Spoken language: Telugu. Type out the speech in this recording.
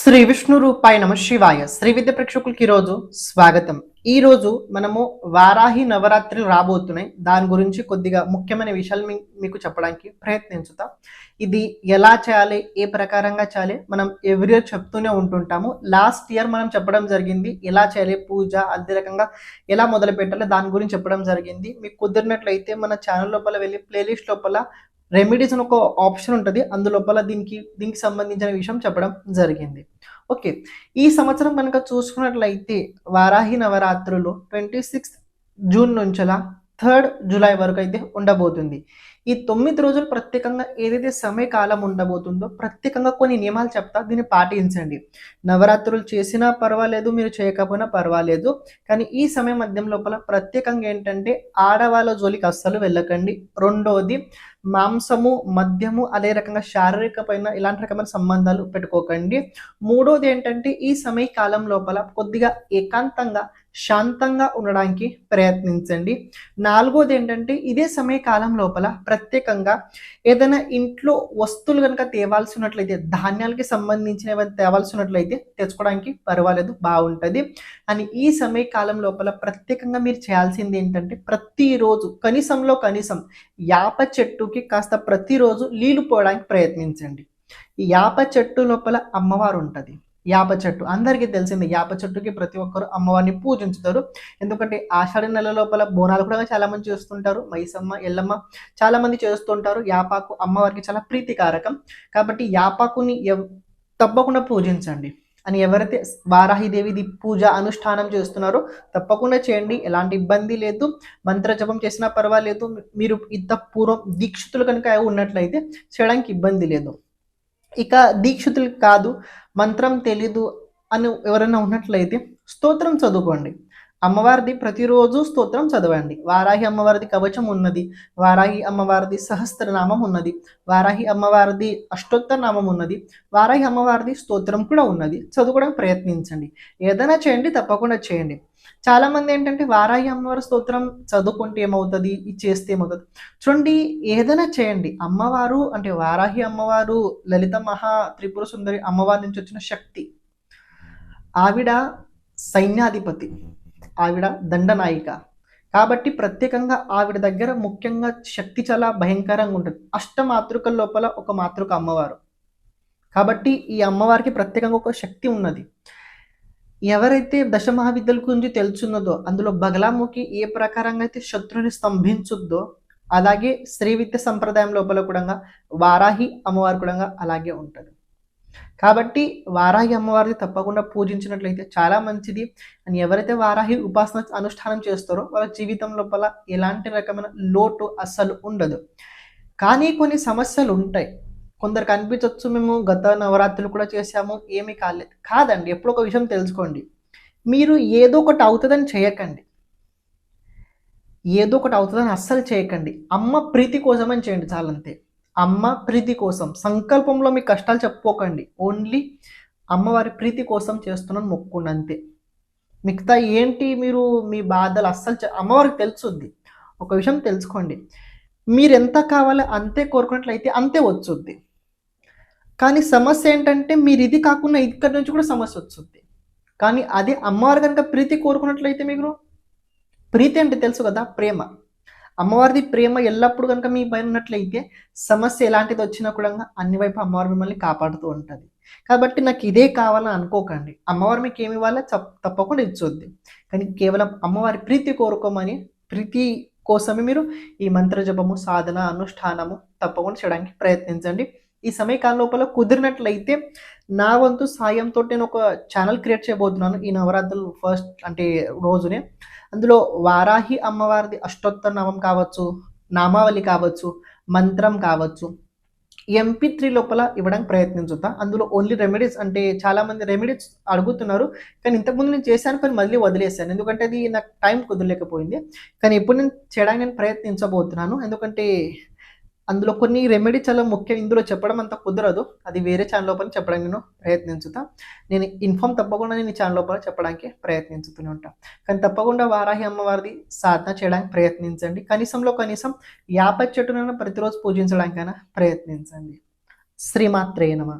శ్రీ విష్ణు రూపాయ నమ శివాయ. శ్రీ విద్య ప్రేక్షకులకి ఈరోజు స్వాగతం. ఈ రోజు మనము వారాహి నవరాత్రులు రాబోతున్నాయి. దాని గురించి కొద్దిగా ముఖ్యమైన విషయాలు మీకు చెప్పడానికి ప్రయత్నించుతా. ఇది ఎలా చేయాలి? ఏ ప్రకారంగా చేయాలి? మనం ఎవ్రీ ఇయర్ చెప్తూనే ఉంటుంటాము. లాస్ట్ ఇయర్ మనం చెప్పడం జరిగింది ఎలా చేయాలి? పూజ అదే రకంగా ఎలా మొదలు పెట్టాలి దాని గురించి చెప్పడం జరిగింది. మీకు కుదిరినట్లయితే మన ఛానల్ లోపల వెళ్ళి ప్లేలిస్ట్ లోపల రెమెడీస్ అని ఒక ఆప్షన్ ఉంటుంది. అందులోపల దీనికి దీనికి సంబంధించిన విషయం చెప్పడం జరిగింది. ఓకే. ఈ సంవత్సరం కనుక చూసుకున్నట్లయితే వారాహి నవరాత్రులు ట్వంటీ సిక్స్త్ జూన్ నుంచలా థర్డ్ జూలై వరకు అయితే ఉండబోతుంది. ఈ తొమ్మిది రోజులు ప్రత్యేకంగా ఏదైతే సమయకాలం ఉండబోతుందో ప్రత్యేకంగా కొన్ని నియమాలు చెప్తా దీన్ని పాటించండి. నవరాత్రులు చేసినా పర్వాలేదు మీరు చేయకపోయినా పర్వాలేదు. కానీ ఈ సమయం మధ్యం లోపల ప్రత్యేకంగా ఏంటంటే ఆడవాళ్ళ జోలికి అస్సలు వెళ్ళకండి. రెండోది మాంసము మద్యము అదే రకంగా శారీరక పైన ఇలాంటి రకమైన సంబంధాలు పెట్టుకోకండి. మూడోది ఏంటంటే ఈ సమయ కాలం లోపల కొద్దిగా ఏకాంతంగా శాంతంగా ఉండడానికి ప్రయత్నించండి. నాలుగోది ఏంటంటే ఇదే సమయ కాలం లోపల ప్రత్యేకంగా ఏదైనా ఇంట్లో వస్తువులు కనుక తేవాల్సి ఉన్నట్లయితే ధాన్యాలకి సంబంధించిన ఏమైనా తేవాల్సి ఉన్నట్లయితే తెచ్చుకోవడానికి పర్వాలేదు బాగుంటుంది. అని ఈ సమయ కాలం లోపల ప్రత్యేకంగా మీరు చేయాల్సింది ఏంటంటే ప్రతిరోజు కనీసంలో కనీసం యాప చెట్టుకి కాస్త ప్రతిరోజు నీళ్ళు పోయడానికి ప్రయత్నించండి. ఈ యాప చెట్టు లోపల అమ్మవారు ఉంటుంది. యాప చెట్టు. అందరికీ తెలిసింది యాప చెట్టుకి ప్రతి ఒక్కరు అమ్మవారిని పూజించుతారు. ఎందుకంటే ఆషాఢ నెల లోపల బోనాలు కూడా చాలా మంది చేస్తుంటారు. మైసమ్మ ఎల్లమ్మ చాలా మంది చేస్తుంటారు. యాపాకు అమ్మవారికి చాలా ప్రీతికారకం. కాబట్టి యాపాకుని ఎవ్- తప్పకుండా పూజించండి. అని ఎవరైతే వారాహిదేవిది పూజ అనుష్ఠానం చేస్తున్నారో తప్పకుండా చేయండి. ఎలాంటి ఇబ్బంది లేదు. మంత్ర జపం చేసినా పర్వాలేదు. మీరు ఇంత పూర్వం దీక్షితులు కనుక ఉన్నట్లయితే చేయడానికి ఇబ్బంది లేదు. ఇక దీక్షితులు కాదు మంత్రం తెలీదు అని ఎవరైనా ఉన్నట్లయితే స్తోత్రం చదువుకోండి. అమ్మవారిది ప్రతిరోజు స్తోత్రం చదవండి. వారాహి అమ్మవారిది కవచం ఉన్నది. వారాహి అమ్మవారిది సహస్రనామం ఉన్నది. వారాహి అమ్మవారిది అష్టోత్తర నామం ఉన్నది. వారాహి అమ్మవారిది స్తోత్రం కూడా ఉన్నది. చదువుకోవడానికి ప్రయత్నించండి. ఏదైనా చేయండి తప్పకుండా చేయండి. చాలామంది ఏంటంటే వారాహి అమ్మవారి స్తోత్రం చదువుకుంటే ఏమవుతుంది? ఇది చేస్తే ఏమవుతుంది? చూడండి ఏదైనా చేయండి. అమ్మవారు అంటే వారాహి అమ్మవారు లలిత మహా త్రిపుర సుందరి అమ్మవారి నుంచి వచ్చిన శక్తి. ఆవిడ సైన్యాధిపతి. ఆవిడ దండనాయిక. కాబట్టి ప్రత్యేకంగా ఆవిడ దగ్గర ముఖ్యంగా శక్తి చాలా భయంకరంగా ఉంటుంది. అష్టమాతృకల లోపల ఒక మాతృక అమ్మవారు. కాబట్టి ఈ అమ్మవారికి ప్రత్యేకంగా ఒక శక్తి ఉన్నది. ఎవరైతే దశమహావిద్యల గురించి తెలుసున్నదో అందులో బగలాముఖి ఏ ప్రకారంగా అయితే శత్రుని స్తంభించుద్దో అలాగే శ్రీ విద్య సంప్రదాయం లోపల కూడా వారాహి అమ్మవారు కూడా అలాగే ఉంటుంది. కాబట్టి వారాహి అమ్మవారిని తప్పకుండా పూజించినట్లయితే చాలా మంచిది. అని ఎవరైతే వారాహి ఉపాసన అనుష్ఠానం చేస్తారో వాళ్ళ జీవితం లోపల ఎలాంటి రకమైన లోటు అస్సలు ఉండదు. కానీ కొన్ని సమస్యలు ఉంటాయి. కొందరికి అనిపించవచ్చు మేము గత నవరాత్రులు కూడా చేశాము ఏమీ కాలేదు. కాదండి ఎప్పుడు ఒక విషయం తెలుసుకోండి. మీరు ఏదో ఒకటి అవుతుందని చేయకండి. ఏదో ఒకటి అవుతుందని అస్సలు చేయకండి. అమ్మ ప్రీతి కోసమని చేయండి చాలంతే. అమ్మ ప్రీతి కోసం. సంకల్పంలో మీ కష్టాలు చెప్పుకోకండి. ఓన్లీ అమ్మవారి ప్రీతి కోసం చేస్తున్నాను మొక్కుండి అంతే మిగతా ఏంటి మీరు మీ బాధలు? అస్సలు అమ్మవారికి తెలుసుద్ది. ఒక విషయం తెలుసుకోండి. మీరు ఎంత కావాలో అంతే కోరుకున్నట్లయితే అంతే వచ్చుద్ది. కానీ సమస్య ఏంటంటే మీరు ఇది కాకుండా ఇక్కడి నుంచి కూడా సమస్య వచ్చుద్ది. కానీ అదే అమ్మవారు కనుక ప్రీతి కోరుకున్నట్లయితే మీకు ప్రీతి అంటే తెలుసు కదా ప్రేమ. అమ్మవారిది ప్రేమ ఎల్లప్పుడు కనుక మీ పైన ఉన్నట్లయితే సమస్య ఎలాంటిది వచ్చినా కూడా అన్ని వైపు అమ్మవారు మిమ్మల్ని కాపాడుతూ ఉంటుంది. కాబట్టి నాకు ఇదే కావాలని అనుకోకండి. అమ్మవారు మీకు ఏమి ఇవ్వాలో తప్పకుండా ఇచ్చొద్ది. కానీ కేవలం అమ్మవారి ప్రీతి కోరుకోమని ప్రీతి కోసమే మీరు ఈ మంత్రజపము సాధన అనుష్ఠానము తప్పకుండా చేయడానికి ప్రయత్నించండి. ఈ సమయకాలం లోపల కుదిరినట్లయితే నా వంతు సాయంతో నేను ఒక ఛానల్ క్రియేట్ చేయబోతున్నాను ఈ నవరాత్రులు ఫస్ట్ అంటే రోజునే. అందులో వారాహి అమ్మవారిది అష్టోత్తర నామం కావచ్చు నామావళి కావచ్చు మంత్రం కావచ్చు. ఎంపీ త్రీ లోపల ఇవ్వడానికి ప్రయత్నించుతా. అందులో ఓన్లీ రెమెడీస్ అంటే చాలామంది రెమెడీస్ అడుగుతున్నారు. కానీ ఇంతకుముందు నేను చేశాను కానీ మళ్ళీ వదిలేశాను. ఎందుకంటే అది నాకు టైం కుదరలేకపోయింది. కానీ ఇప్పుడు నేను చేయడానికి నేను ప్రయత్నించబోతున్నాను. ఎందుకంటే అందులో కొన్ని రెమెడీ చాలా ముఖ్యం ఇందులో చెప్పడం అంత కుదరదు. అది వేరే ఛానల్ లోపల చెప్పడానికి నేను ప్రయత్నించుతా. నేను ఇన్ఫామ్ తప్పకుండా నేను ఛానల్ లోపల చెప్పడానికి ప్రయత్నించుతూనే ఉంటాను కానీ తప్పకుండా వారాహి అమ్మవారిది సాధన చేయడానికి ప్రయత్నించండి. కనీసంలో కనీసం యాప చెట్టునైనా ప్రతిరోజు పూజించడానికైనా ప్రయత్నించండి. శ్రీమాత్రేనమా